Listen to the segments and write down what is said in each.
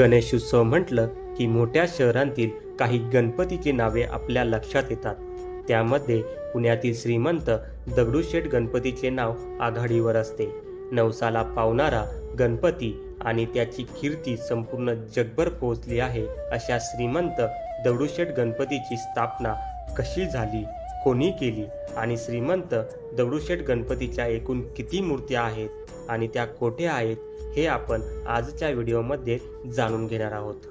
गणेशोत्सव म्हटलं की मोठ्या शहरांतील काही गणपतीची नावे आपल्या लक्षात येतात. त्यामध्ये पुण्यातील श्रीमंत दगडूशेठ गणपतीचे नाव आघाडीवर असते. नवसाला पावणारा गणपती आणि त्याची कीर्ती संपूर्ण जगभर पोहोचली आहे अशा श्रीमंत दगडूशेठ गणपतीची स्थापना कशी झाली? कोणी केली आणि श्रीमंत दगडूशेठ गणपतीच्या एकूण किती मूर्त्या आहेत आणि त्या कोठे आहेत हे आपण आजच्या व्हिडिओमध्ये जाणून घेणार आहोत.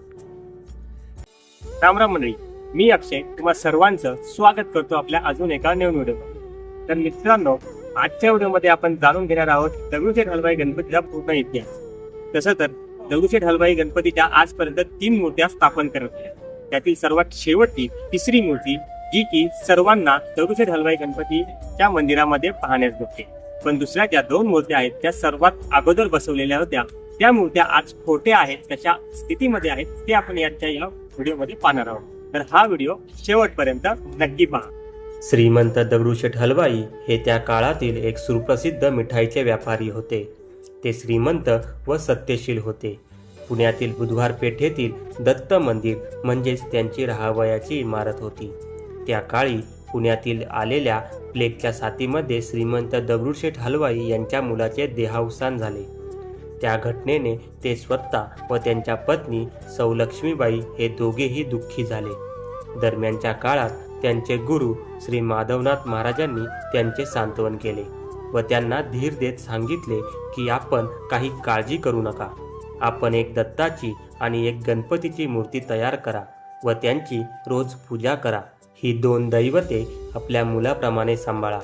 रामराम मंडळी मी अक्षय तुम्हा सर्वांचं स्वागत करतो आपल्या अजून एका नवीन व्हिडिओ तर मित्रांनो आजच्या व्हिडिओमध्ये आपण जाणून घेणार आहोत दगडूशेठ हलवाई गणपतीचा पूर्ण इतिहास. तसं तर दगडूशेठ हलवाई गणपतीच्या आजपर्यंत तीन मूर्त्या स्थापन करत त्यातील सर्वात शेवटची तिसरी मूर्ती जी की सर्वांना दगडूशेठ हलवाई गणपतीच्या मंदिरामध्ये पाहण्यास भेटते. पण दुसऱ्या ज्या दोन मूर्त्या आहेत त्या सर्वात अगोदर बसवलेल्या होत्या त्या मूर्त्या आज खोटे आहेत कशा स्थितीमध्ये आहेत ते आपण याच्या या व्हिडिओमध्ये पाहणार आहोत. तर हा व्हिडिओ शेवटपर्यंत नक्की पहा. श्रीमंत दगडूशेठ हलवाई हे त्या काळातील एक सुप्रसिद्ध मिठाईचे व्यापारी होते. ते श्रीमंत व सत्यशील होते. पुण्यातील बुधवार पेठेतील दत्त मंदिर म्हणजेच त्यांची राहावयाची इमारत होती. त्या काळी पुण्यातील आलेल्या प्लेगच्या साथीमध्ये श्रीमंत दगडूशेठ हलवाई यांच्या मुलाचे देहावसान झाले. त्या घटनेने ते स्वतः व त्यांच्या पत्नी सौलक्ष्मीबाई हे दोघेही दुःखी झाले. दरम्यानच्या काळात त्यांचे गुरु श्री माधवनाथ महाराजांनी त्यांचे सांत्वन केले व त्यांना धीर देत सांगितले की आपण काही काळजी करू नका. आपण एक दत्ताची आणि एक गणपतीची मूर्ती तयार करा व त्यांची रोज पूजा करा. ही दोन दैवते आपल्या मुलाप्रमाणे सांभाळा.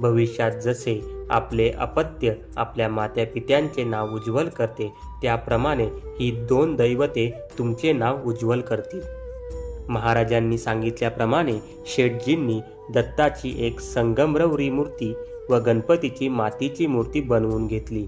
भविष्यात जसे आपले अपत्य आपल्या मात्यापित्यांचे नाव उज्ज्वल करते त्याप्रमाणे ही दोन दैवते तुमचे नाव उज्ज्वल करतील. महाराजांनी सांगितल्याप्रमाणे शेठजींनी दत्ताची एक संगमरवरी मूर्ती व गणपतीची मातीची मूर्ती बनवून घेतली.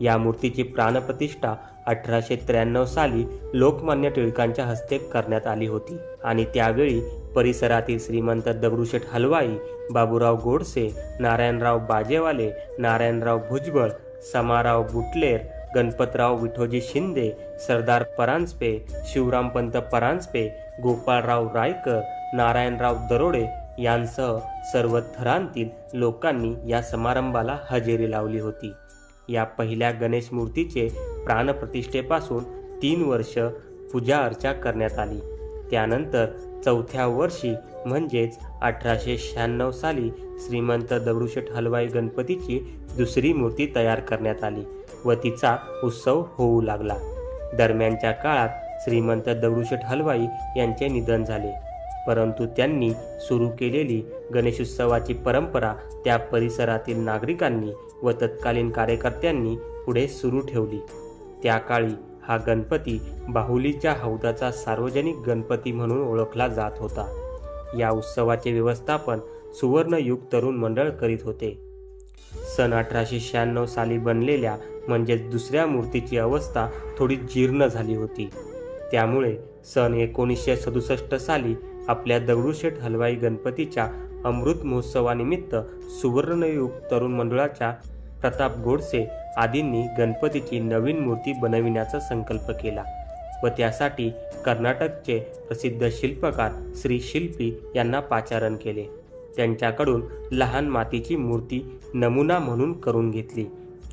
या मूर्तीची प्राणप्रतिष्ठा अठराशे त्र्याण्णव साली लोकमान्य टिळकांच्या हस्ते करण्यात आली होती आणि त्यावेळी परिसरातील श्रीमंत दगडूशेठ हलवाई बाबूराव गोडसे नारायणराव बाजेवाले नारायणराव भुजबळ समाराव बुटलेर गणपतराव विठोजी शिंदे सरदार परांजपे शिवरामपंत परांजपे गोपाळराव रायकर नारायणराव दरोडे यांसह सर्व थरांतील लोकांनी या समारंभाला हजेरी लावली होती. या पहिल्या गणेश मूर्तीचे प्राणप्रतिष्ठेपासून तीन वर्ष पूजा अर्चा करण्यात आली. त्यानंतर चौथ्या वर्षी म्हणजेच अठराशे शहाण्णव साली श्रीमंत दगडूशेठ हलवाई गणपतीची दुसरी मूर्ती तयार करण्यात आली व तिचा उत्सव होऊ लागला. दरम्यानच्या काळात श्रीमंत दगडूशेठ हलवाई यांचे निधन झाले. परंतु त्यांनी सुरू केलेली गणेशोत्सवाची परंपरा त्या परिसरातील नागरिकांनी व तत्कालीन कार्यकर्त्यांनी पुढे सुरू ठेवली. त्या काळी हा गणपती बाहुलीच्या हौदाचा सार्वजनिक गणपती म्हणून ओळखला जात होता. या उत्सवाचे व्यवस्थापन सुवर्णयुग तरुण मंडळ करीत होते. सन अठराशे शहाण्णव साली बनलेल्या म्हणजेच दुसऱ्या मूर्तीची अवस्था थोडी जीर्ण झाली होती. त्यामुळे सन एकोणीसशे सदुसष्ट साली आपल्या दगडूशेठ हलवाई गणपतीच्या अमृत महोत्सवानिमित्त सुवर्णयुग तरुण मंडळाच्या प्रताप गोडसे आदींनी गणपतीची नवीन मूर्ती बनविण्याचा संकल्प केला व त्यासाठी कर्नाटकचे प्रसिद्ध शिल्पकार श्री शिल्पी यांना पाचारण केले. त्यांच्याकडून लहान मातीची मूर्ती नमुना म्हणून करून घेतली.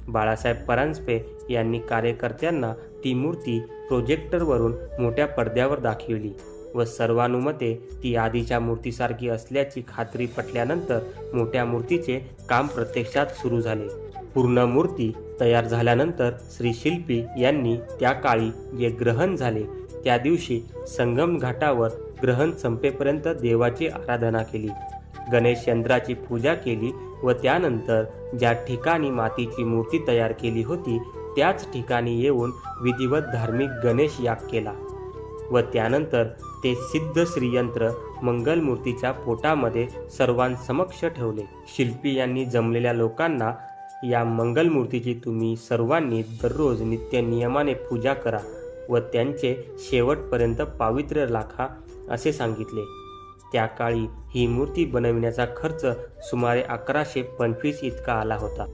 बाळासाहेब परांजपे यांनी कार्यकर्त्यांना ती मूर्ती प्रोजेक्टरवरून मोठ्या पडद्यावर दाखविली व सर्वानुमते ती आधीच्या मूर्तीसारखी असल्याची खात्री पटल्यानंतर मोठ्या मूर्तीचे काम प्रत्यक्षात सुरू झाले. पूर्ण मूर्ती तयार झाल्यानंतर श्री शिल्पी यांनी त्या काळी जे ग्रहण झाले त्या दिवशी संगम घाटावर ग्रहण संपेपर्यंत देवाची आराधना केली. गणेश यंत्राची पूजा केली व त्यानंतर ज्या ठिकाणी मातीची मूर्ती तयार केली होती त्याच ठिकाणी येऊन विधिवत धार्मिक गणेश याग केला व त्यानंतर ते सिद्ध श्रीयंत्र मंगलमूर्तीच्या पोटामध्ये सर्वांसमक्ष ठेवले. शिल्पी यांनी जमलेल्या लोकांना या मंगलमूर्तीची तुम्ही सर्वांनी दररोज नित्य नियमाने पूजा करा व त्यांचे शेवटपर्यंत पावित्र्य राखा असे सांगितले. त्या काळी ही मूर्ती बनविण्याचा खर्च सुमारे अकराशे पंचवीस इतका आला होता.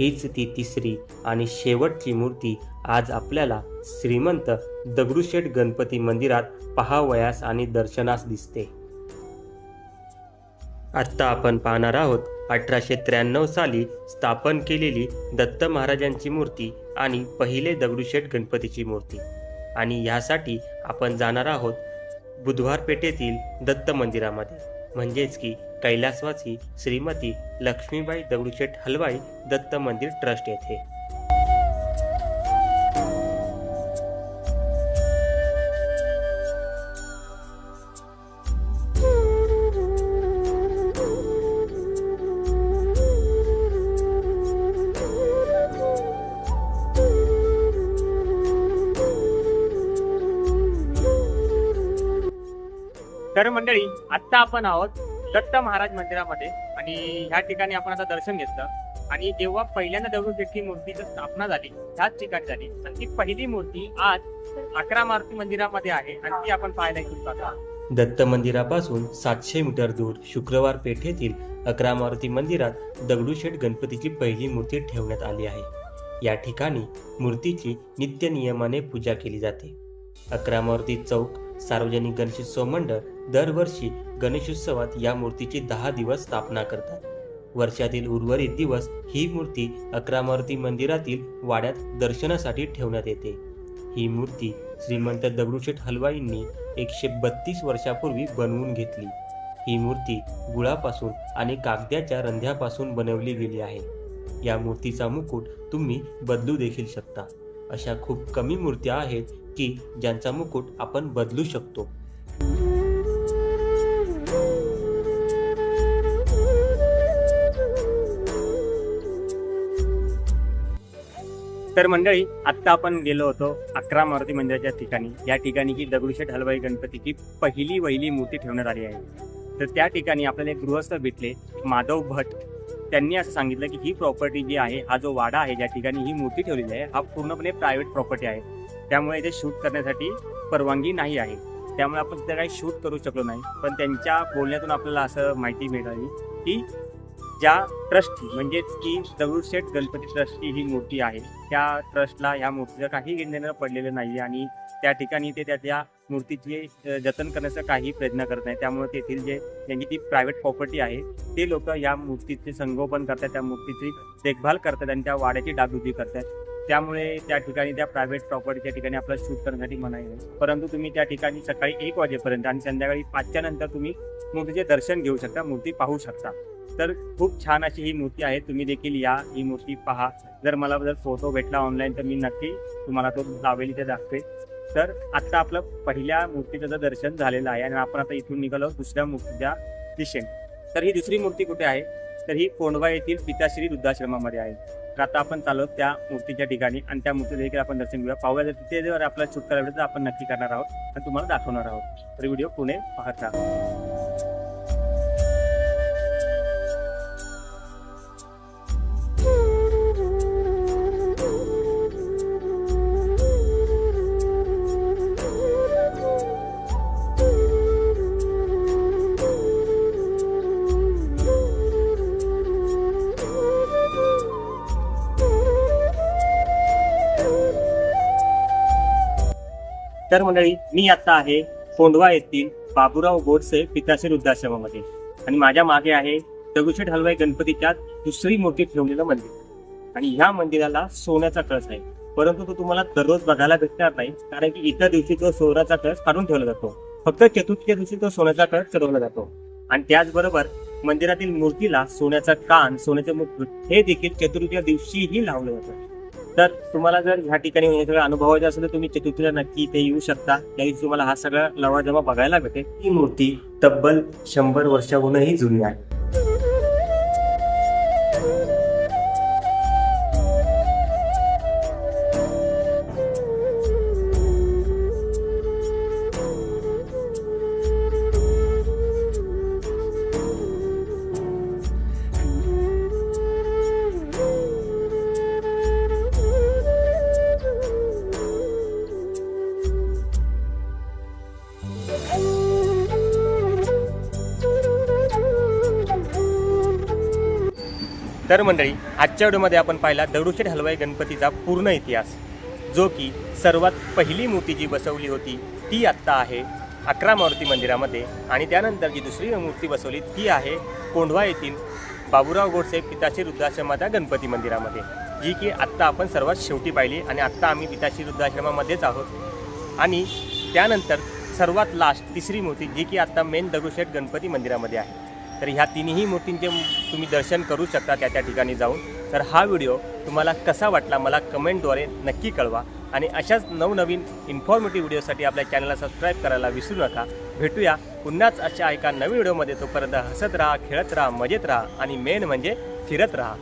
हीच ती तिसरी आणि शेवटची मूर्ती आज आपल्याला श्रीमंत दगडूशेठ गणपती मंदिरात पहावयास आणि दर्शनास दिसते. आत्ता आपण पाहणार आहोत अठराशे त्र्याण्णव साली स्थापन केलेली दत्त महाराजांची मूर्ती आणि पहिले दगडूशेठ गणपतीची मूर्ती. आणि ह्यासाठी आपण जाणार आहोत बुधवार पेठेतील दत्त मंदिरामध्ये. म्हणजेच की कैलासवासी श्रीमती लक्ष्मीबाई दगडूशेठ हलवाई दत्त मंदिर ट्रस्ट येथे. तर मंडळी आत्ता आपण आहोत दत्त महाराज मंदिरामध्ये आणि ह्या ठिकाणी आपण आता दर्शन घेतलं. आणि जेव्हा पहिल्यांदा दगडूशेठची मूर्तीची स्थापना झाली ह्याच ठिकाणी झाली. आणि ती पहिली मूर्ती आज अकरा मारुती मंदिरामध्ये आहे आणि ती आपण पाहायला घेऊ आहोत दत्त मंदिरापासून सातशे मीटर दूर शुक्रवार पेठेतील अकरा मारुती मंदिरात दगडूशेठ गणपतीची पहिली मूर्ती ठेवण्यात आली आहे. या ठिकाणी मूर्तीची नित्य नियमाने पूजा केली जाते. अकरा मारुती चौक सार्वजनिक गणेशोत्सव मंडळ दरवर्षी गणेशोत्सवात या मूर्तीची दहा दिवस स्थापना करतात. वर्षातील उर्वरित दिवस ही मूर्ती अकरामारुती मंदिरातील वाड्यात दर्शनासाठी ठेवण्यात येते. ही मूर्ती श्रीमंत दगडूशेठ हलवाईंनी एकशे बत्तीस वर्षापूर्वी बनवून घेतली. ही मूर्ती गुळापासून आणि कागद्याच्या रंध्यापासून बनवली गेली आहे. या मूर्तीचा मुकुट तुम्ही बदलू देखील शकता. अशा खूप कमी मूर्त्या आहेत की ज्यांचा मुकुट आपण बदलू शकतो. तर मंडळी आत्ता आपण गेलो होतो अकरा मारुती मंदिराच्या ठिकाणी. या ठिकाणी की दगडूशेठ हलवाई गणपतीची पहिली वहिली मूर्ती ठेवण्यात आली आहे. तर त्या ठिकाणी आपल्याला एक गृहस्थ भेटले माधव भट. त्यांनी असं सांगितलं की ही प्रॉपर्टी जी आहे हा जो वाडा आहे ज्या ठिकाणी ही मूर्ती ठेवलेली आहे हा पूर्णपणे प्रायव्हेट प्रॉपर्टी आहे. त्यामुळे इथे शूट करण्यासाठी परवानगी नाही आहे. त्यामुळे आपण तिथे काही शूट करू शकलो नाही. पण त्यांच्या बोलण्यातून आपल्याला असं माहिती मिळाली की ज्या ट्रस्टी म्हणजेच की दगडूशेठ गणपती ट्रस्टची ही मूर्ती आहे त्या ट्रस्टला ह्या मूर्तीचं काही घेणं पडलेलं नाही आणि त्या ठिकाणी ते त्या त्या मूर्तीचे जतन करण्याचा काही प्रयत्न करत नाही. त्यामुळे तेथील जे त्यांची ती प्रायव्हेट प्रॉपर्टी आहे ते लोक या मूर्तीचे संगोपन करतात त्या मूर्तीची देखभाल करतात आणि त्या वाड्याची डागडुजी करतात. त्यामुळे त्या ठिकाणी त्या प्रायव्हेट प्रॉपर्टीच्या ठिकाणी आपलं शूट करण्यासाठी मनाई आहे परंतु तुम्ही त्या ठिकाणी सकाळी एक वाजेपर्यंत आणि संध्याकाळी पाचच्या नंतर तुम्ही मूर्तीचे दर्शन घेऊ शकता मूर्ती पाहू शकता. तर खूप छान अशी ही मूर्ती आहे. तुम्ही देखील या ही मूर्ती पहा. जर मला जर फोटो भेटला ऑनलाईन तर मी नक्की तुम्हाला तो लावेल इथे दाखवे तर आता आपलं पहिल्या मूर्तीचं जर दर्शन झालेलं आहे आणि आपण आता इथून निघालो दुसऱ्या मूर्तीच्या दिशेने. तर ही दुसरी मूर्ती कुठे आहे? तर ही कोंडवा येथील पिताश्री वृद्धाश्रमामध्ये आहे. तर आता आपण चालू त्या मूर्तीच्या ठिकाणी आणि त्या मूर्ती देखील आपण दर्शन घेऊया. पाहूया जर तिथे जर आपल्याला शूट करायला तर आपण नक्की करणार आहोत आणि तुम्हाला दाखवणार आहोत. तर व्हिडिओ पुणे पाहत राहा. तर मंडळी मी आता आहे फोंडवा येथील बाबूराव गोडसे पिताश्री वृद्धाश्रमामध्ये. आणि माझ्या मागे आहे दगडूशेठ हलवाई गणपतीच्या दुसरी मूर्ती ठेवलेलं मंदिर. आणि ह्या मंदिराला सोन्याचा कळस आहे. परंतु तो तुम्हाला दररोज बघायला भेटणार नाही कारण की इतर दिवशी तो सोन्याचा कळस काढून ठेवला जातो. फक्त चतुर्थीच्या दिवशी तो सोन्याचा कळस चढवला जातो. आणि त्याचबरोबर मंदिरातील मूर्तीला सोन्याचा कान सोन्याचे मुकुट हे देखील चतुर्थीच्या दिवशीही लावलं जातं. तर तुम्हाला जर ह्या ठिकाणी हे सगळं अनुभवायचं असेल तर तुम्ही चतुर्थीला नक्की इथे येऊ शकता. त्या तुम्हाला हा सगळा लवाजमा बघायला भेटेल. ही मूर्ती तब्बल शंभर वर्षाहूनही जुनी आहे. तर मंडळी आजच्या व्हिडिओमध्ये आपण पाहिला दगडूशेठ हलवाई गणपतीचा पूर्ण इतिहास जो की सर्वात पहिली मूर्ती जी बसवली होती ती आत्ता आहे अकरा मारुती मंदिरामध्ये आणि त्यानंतर जी दुसरी मूर्ती बसवली ती आहे कोंढवा येथील बाबूराव गोडसे पिताशी वृद्धाश्रमाच्या गणपती मंदिरामध्ये जी की आत्ता आपण सर्वात शेवटी पाहिली आणि आत्ता आम्ही पिताशी वृद्धाश्रमामध्येच आहोत. आणि त्यानंतर सर्वात लास्ट तिसरी मूर्ती जी की आत्ता मेन दगडूशेठ गणपती मंदिरामध्ये आहे. तर ह्या तिन्ही मूर्तींचे तुम्ही दर्शन करू शकता त्या त्या ठिकाणी जाऊन. तर हा व्हिडिओ तुम्हाला कसा वाटला मला कमेंटद्वारे नक्की कळवा. आणि अशाच नवनवीन इन्फॉर्मेटिव्ह व्हिडिओसाठी आपल्या चॅनलला सबस्क्राईब करायला विसरू नका. भेटूया पुन्हाच अशा एका नवीन व्हिडिओमध्ये. तोपर्यंत हसत राहा खेळत राहा मजेत राहा आणि मेन म्हणजे फिरत राहा.